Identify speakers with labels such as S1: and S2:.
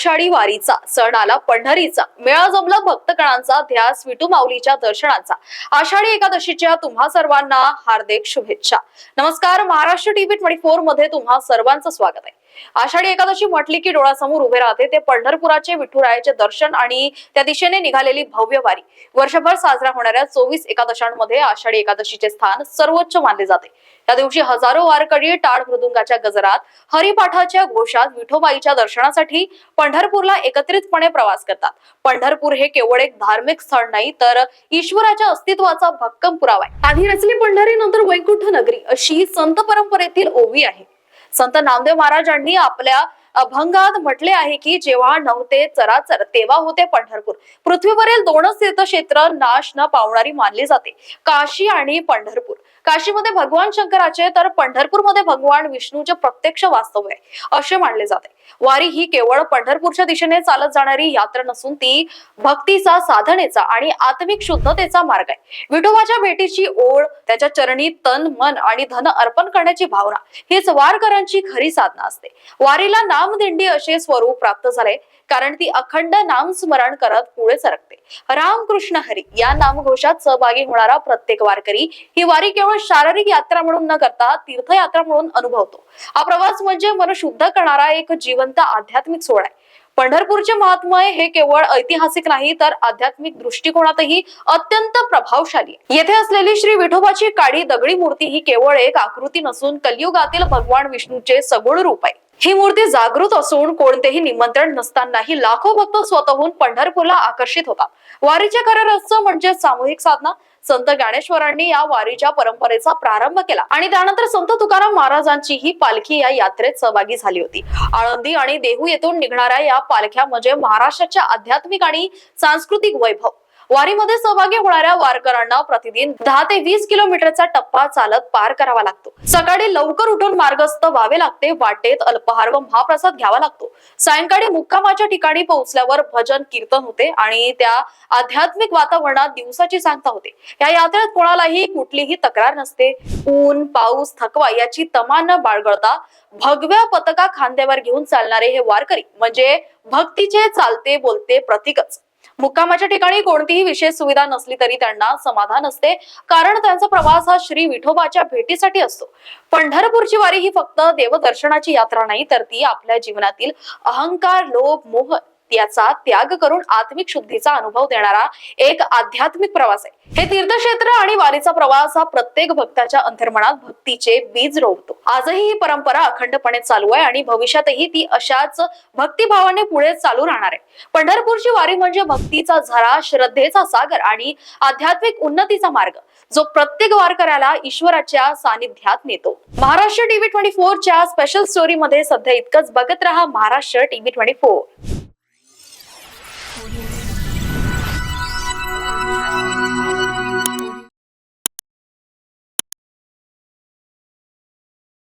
S1: आषाढी वारीचा सण आला पंढरीचा. मेळा जमला भक्तगणांचा ध्यास विटू माऊलीच्या दर्शनाचा. आषाढी एकादशीच्या तुम्हा सर्वांना हार्दिक शुभेच्छा. नमस्कार महाराष्ट्र टीव्ही ट्वेंटी फोरमध्ये तुम्हा सर्वांचं स्वागत आहे. आषाढी एकादशी म्हटली की डोळ्यासमोर उभे राहते ते पंढरपुराचे विठुरायाचे दर्शन आणि त्या दिशेने निघालेली भव्य वारी. वर्षभर साजरा होणाऱ्या चोवीस एकादशांमध्ये आषाढी एकादशीचे स्थान सर्वोच्च मानले जाते. त्या दिवशी हजारो वारकरी टाळ मृदुंगाच्या गजरात हरिपाठाच्या घोषात विठोबाईच्या दर्शनासाठी पंढरपूरला एकत्रितपणे प्रवास करतात. पंढरपूर हे केवळ एक धार्मिक स्थळ नाही तर ईश्वराच्या अस्तित्वाचा भक्कम पुरावा आहे. आधी रचली पंढरी नंतर वैकुंठ नगरी अशी संत परंपरेतील ओवी आहे. संत नामदेव महाराजांनी आपल्या अभंगात म्हटले आहे की जेव्हा नव्हते चराचर तेव्हा होते पंढरपूर. पृथ्वीवरील दोनच तीर्थक्षेत्र नाश न पावणारी मानली जाते. काशी आणि पंढरपूर. काशीमध्ये भगवान शंकराचे तर पंढरपूरमध्ये भगवान विष्णूचे प्रत्यक्ष वास्तव आहे असे मानले जाते. वारी ही केवळ पंढरपूरच्या दिशेने चालत जाणारी यात्रा नसून ती भक्तीचा साधनेचा आणि आत्मिक शुद्धतेचा मार्ग आहे. विठोबाच्या भेटीची ओढ त्याच्या चरणी तन मन आणि धन अर्पण करण्याची भावना हीच वारकऱ्यांची खरी साधना असते. वारीला नामदिंडी असे स्वरूप प्राप्त झाले कारण ती अखंड नाम स्मरण करत पुढे सरकते. रामकृष्ण हरी या नामघोषात सहभागी होणारा प्रत्येक वारकरी ही वारी केवळ शारीरिक यात्रा म्हणून न करता तीर्थयात्रा म्हणून अनुभवतो. हा प्रवास म्हणजे मन शुद्ध करणारा एक जिवंत आध्यात्मिक सोहळा आहे. पंढरपूरचे महात्मय हे केवळ ऐतिहासिक नाही तर आध्यात्मिक दृष्टिकोनातही अत्यंत प्रभावशाली येथे असलेली श्री विठोबाची काळी दगडी मूर्ती ही केवळ एक आकृती नसून कलियुगातील भगवान विष्णूचे सगुण रूप आहे. ही मूर्ती जागृत असून कोणतेही निमंत्रण नसतानाही लाखो भक्त स्वतःहून पंढरपूरला आकर्षित होतात. वारीचे खरे म्हणजे सामूहिक साधना. संत ज्ञानेश्वरांनी या वारीच्या परंपरेचा प्रारंभ केला आणि त्यानंतर संत तुकाराम महाराजांची ही पालखी या यात्रेत सहभागी झाली होती. आळंदी आणि देहू येथून निघणाऱ्या या पालख्या म्हणजे महाराष्ट्राच्या आध्यात्मिक आणि सांस्कृतिक वैभव. वारीमध्ये सहभागी होणाऱ्या वारकऱ्यांना प्रतिदिन दहा ते वीस किलोमीटरचा टप्पा चालत पार करावा लागतो. सकाळी लवकर उठून मार्गस्थ व्हावे लागते वाटेत अल्पहार व महाप्रसाद घ्यावा लागतो. सायंकाळी मुक्कामाच्या ठिकाणी पोहोचल्यावर भजन कीर्तन होते आणि त्या आध्यात्मिक वातावरणात दिवसाची सांगता होते. या यात्रेत कोणालाही कुठलीही तक्रार नसते. ऊन पाऊस थकवा याची तमा न बाळगळता भगव्या पताका खांद्यावर घेऊन चालणारे हे वारकरी म्हणजे भक्तीचे चालते बोलते प्रतीकच. मुक्कामाच्या ठिकाणी कोणतीही विशेष सुविधा नसली तरी त्यांना समाधान असते. कारण त्यांचा प्रवास हा श्री विठोबाच्या भेटीसाठी असतो. पंढरपूरची वारी ही फक्त देवदर्शनाची यात्रा नाही तर ती आपल्या जीवनातील अहंकार लोभ मोह याचा त्याग करून आत्मिक शुद्धीचा अनुभव देणारा एक आध्यात्मिक प्रवास आहे. हे तीर्थक्षेत्र आणि वारीचा प्रवास हा प्रत्येक भक्ताच्या अंतर्मनात भक्तीचे बीज रोवतो. आजही ही परंपरा अखंडपणे चालू आहे आणि भविष्यातही ती अशाच भक्तिभावाने पुढे चालू राहणार आहे. पंढरपूरची वारी म्हणजे भक्तीचा झरा श्रद्धेचा सागर आणि आध्यात्मिक उन्नतीचा मार्ग जो प्रत्येक वारकऱ्याला ईश्वराच्या सानिध्यात नेतो. महाराष्ट्र टीव्ही ट्वेंटी फोरच्या स्पेशल स्टोरी मध्ये सध्या इतकंच बघत रहा महाराष्ट्र टीव्ही ट्वेंटी फोर.